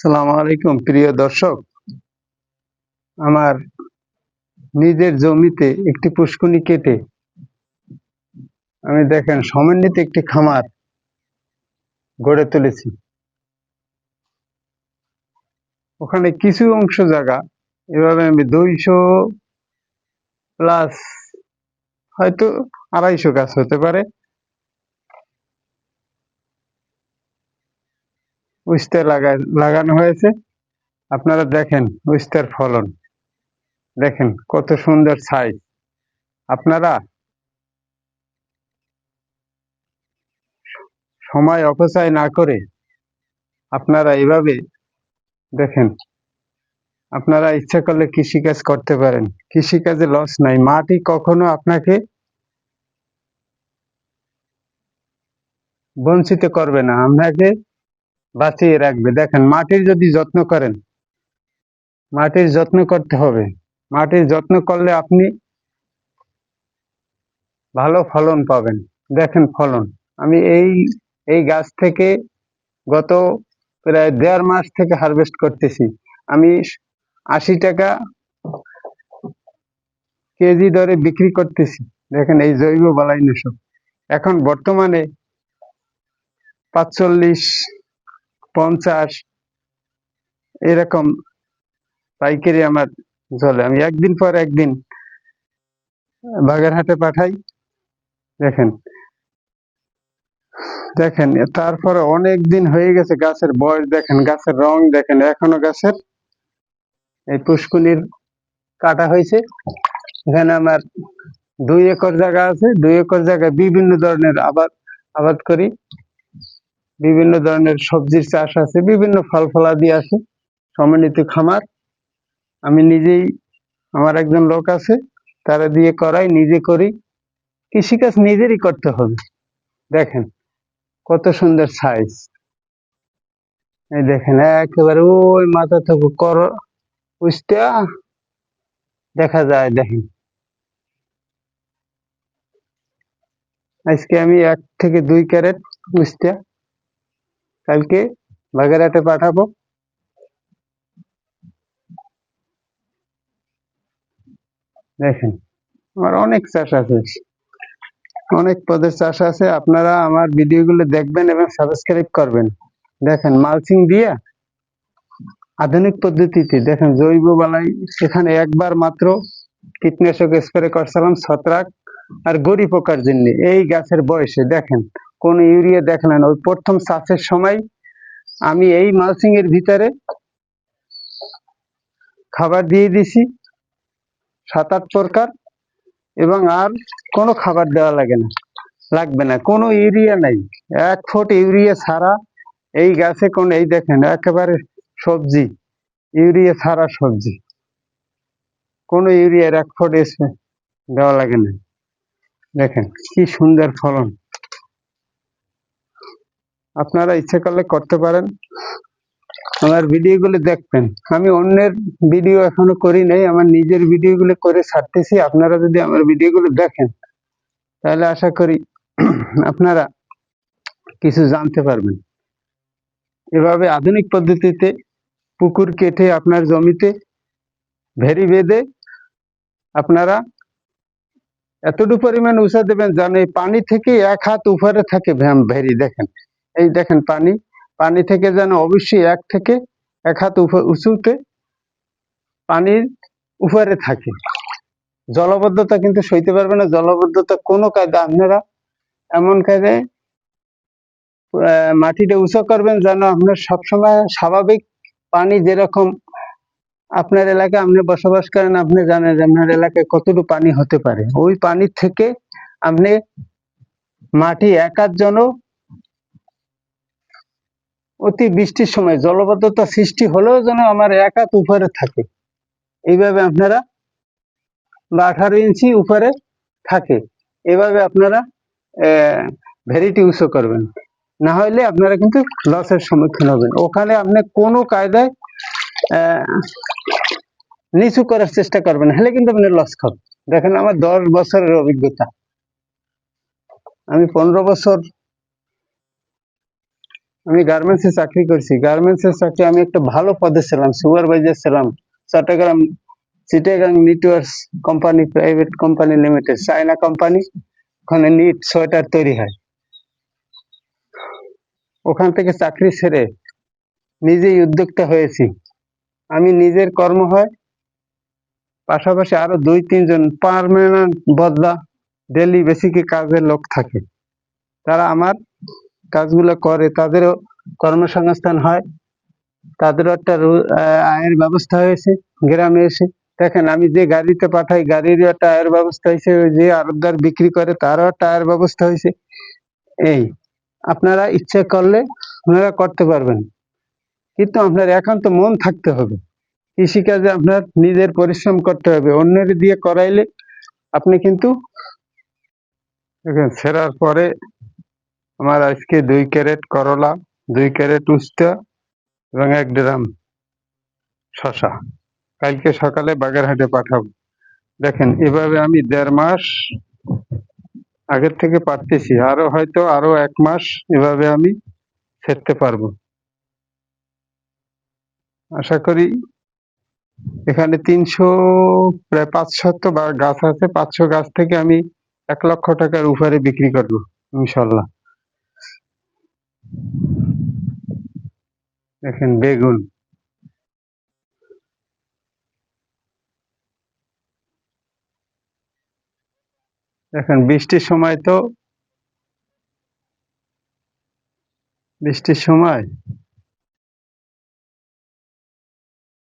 সালাম আলাইকুম, প্রিয় দর্শক। আমার নিজের জমিতে একটি পুষ্কুনি কেটে, আমি দেখেন সমন্বিত একটি খামার গড়ে তুলেছি। ওখানে কিছু অংশ জায়গা, এভাবে আমি দুইশো প্লাস হয়তো আড়াইশো গাছ হতে পারে। উস্তে লাগা লাগানো হয়েছে। আপনারা দেখেন উস্তের ফলন। দেখেন কত সুন্দর সাইজ আপনারা সময় অপচয় না করে আপনারা এইভাবে দেখেন। আপনারা ইচ্ছা করলে কৃষিকাজ করতে পারেন। কৃষিকাজে লস নাই। মাটি কখনো আপনাকে বঞ্চিত করবে না। আপনাকে বাঁচিয়ে রাখবে। দেখেন, মাটির যদি যত্ন করেন, মাটির যত্ন করতে হবে। মাটির যত্ন করলে আপনি ভালো ফলন পাবেন। দেখেন ফলন। আমি এই এই গাছ থেকে গত প্রায় দেড় মাস থেকে হারভেস্ট করতেছি। আমি আশি টাকা কেজি দরে বিক্রি করতেছি। দেখেন, এই জৈব বালাইনাশক এখন বর্তমানে পাঁচচল্লিশ পঞ্চাশ। এরকম পাইকারি আমার চলে। আমি একদিন পর একদিন বাগেরহাটে পাঠাই। দেখেন। দেখেন, তারপরে অনেক দিন হয়ে গেছে গাছের বয়স। দেখেন, গাছের রং দেখেন, এখনও গাছের এই পুষ্কুনির কাটা হয়েছে। এখানে আমার দুই একর জায়গা আছে। দুই একর জায়গায় বিভিন্ন ধরনের আবাদ আবাদ করি। বিভিন্ন ধরনের সবজির চাষ আছে, বিভিন্ন ফল ফলাদি আছে, সমন্বিত খামার। আমি নিজেই, আমার একজন লোক আছে, তারা দিয়ে করাই, নিজে করি। কৃষিকাজ নিজেরই করতে হবে। দেখেন, কত সুন্দর সাইজ এই দেখেন, একেবারে ওই মাথা থেকে কর দেখা যায়, দেখেন। আজকে আমি এক থেকে দুই ক্যারেট উস্তা কালকে বাগেরহাটে পাঠাবো। দেখেন, আমার অনেক চাষ আছে। অনেক পদের চাষ আছে। আপনারা আমার ভিডিওগুলো দেখবেন এবং সাবস্ক্রাইব করবেন। দেখেন, মালচিং দিয়ে আধুনিক পদ্ধতিতে, দেখেন, জৈব বালাই সেখানে একবার মাত্র কীটনাশক স্প্রে করছিলাম ছত্রাক আর গড়ি পোকার জন্য। এই গাছের বয়সে, দেখেন কোন ইউরিয়া দেখলেন ওই প্রথম চাষের সময় আমি এই মালচিং এর ভিতরে খাবার দিয়ে দিছি সাত আট প্রকার, এবং আর কোনো খাবার দেওয়া লাগে না, লাগবে না। কোনো ইউরিয়া নাই। এক ফুট ইউরিয়া ছাড়া এই গাছে কোন, এই দেখেন, একেবারে সবজি, ইউরিয়া ছাড়া সবজি। কোনো ইউরিয়ার এক ফুট এসে দেওয়া লাগে না। দেখেন, কি সুন্দর ফলন। আপনারা ইচ্ছে করলে করতে পারেন। আমার ভিডিওগুলো দেখবেন। আমি অন্যের ভিডিও এখনও করি নাই, আমার নিজের ভিডিওগুলো করে ছাড়তেছি। আপনারা যদি আমার ভিডিওগুলো দেখেন, তাহলে আশা করি আপনারা কিছু জানতে পারবেন। এভাবে আধুনিক পদ্ধতিতে পুকুর কেটে আপনার জমিতে ভেরি বেঁধে আপনারা এতটুকু পরিমাণ উষা দেবেন এই পানি থেকে এক হাত উপরে থাকে ভেরি দেখেন। এই দেখেন পানি পানি থেকে যেন অবশ্যই এক থেকে এক হাত উঁচুতে পানির উপরে থাকে। জলবদ্ধতা কিন্তু সইতে পারবে না জলবদ্ধতা কোনো কায়দা আপনারা এমন আহ, মাটিটা উঁচু করবেন যেন আপনার সবসময় স্বাভাবিক পানি যেরকম আপনার এলাকায় আপনি বসবাস করেন আপনি জানেন যে আপনার এলাকায় কতটুকু পানি হতে পারে। ওই পানির থেকে আপনি মাটি একার জন্য অতি বৃষ্টির সময়। জলবদ্ধতা সৃষ্টি হলেও যেন আমার এক হাত উপরে থাকে। এইভাবে আপনারা বা আঠারো ইঞ্চি উপরে থাকে। এভাবে আপনারা ভ্যারিটি উঁচু করবেন। না হলে আপনারা কিন্তু লসের সম্মুখীন হবেন। ওখানে আপনি কোনো কায়দায় নিচু করার চেষ্টা করবেন হলে কিন্তু আপনি লস খাবেন। দেখেন আমার দশ বছরের অভিজ্ঞতা। আমি পনেরো বছর আমি গার্মেন্টস গার্মেন্টসে চাকরি করছি। গার্মেন্টসের চাকরি আমি একটা ভালো পদে ছিলাম সুপারভাইজার ছিলাম, Chattogram Chittagong networks company private company limited China company ওখানে নিট সোয়েটার তৈরি হয়। ওখান থেকে চাকরি ছেড়ে নিজেই উদ্যোক্তা হয়েছি। আমি নিজের কর্ম হয়, পাশাপাশি আরও দুই, তিনজন পার্মানেন্ট বদলা ডেলি বেসিকে কাজের লোক থাকে। তারা আমার কাজগুলো করে, তাদেরও কর্মসংস্থান হয়, তাদেরও একটা আয়ের ব্যবস্থা হয়েছে, গ্রামে এসে। দেখেন, আমি যে গাড়িতে পাঠাই, গাড়িরও একটা আয়ের ব্যবস্থা হয়েছে যে আরবদার বিক্রি করে, তারও একটা আয়ের ব্যবস্থা হয়েছে। এই, আপনারা ইচ্ছে করলে আপনারা করতে পারবেন। কিন্তু আপনার একান্ত মন থাকতে হবে। কৃষিকাজে আপনার নিজের পরিশ্রম করতে হবে। অন্যের দিয়ে করাইলে আপনি কিন্তু ছেঁড়ার পরে আমার আজকে দুই ক্যারেট করলা, দুই ক্যারেট উস্তা এবং এক ড্রাম শশা কালকে সকালে বাগেরহাটে পাঠাবো। দেখেন, এভাবে আমি দেড় মাস আগের থেকে পারতেছি। আরও হয়তো আরও এক মাস এভাবে আমি ছেড়তে পারব। আশা করি এখানে তিনশো, প্রায় পাঁচশত গাছ আছে, পাঁচশো গাছ থেকে আমি এক লক্ষ টাকার উপরে বিক্রি করব, ইনশাল্লাহ। দেখেন বেগুন। দেখেন বৃষ্টির সময় তো বৃষ্টির সময়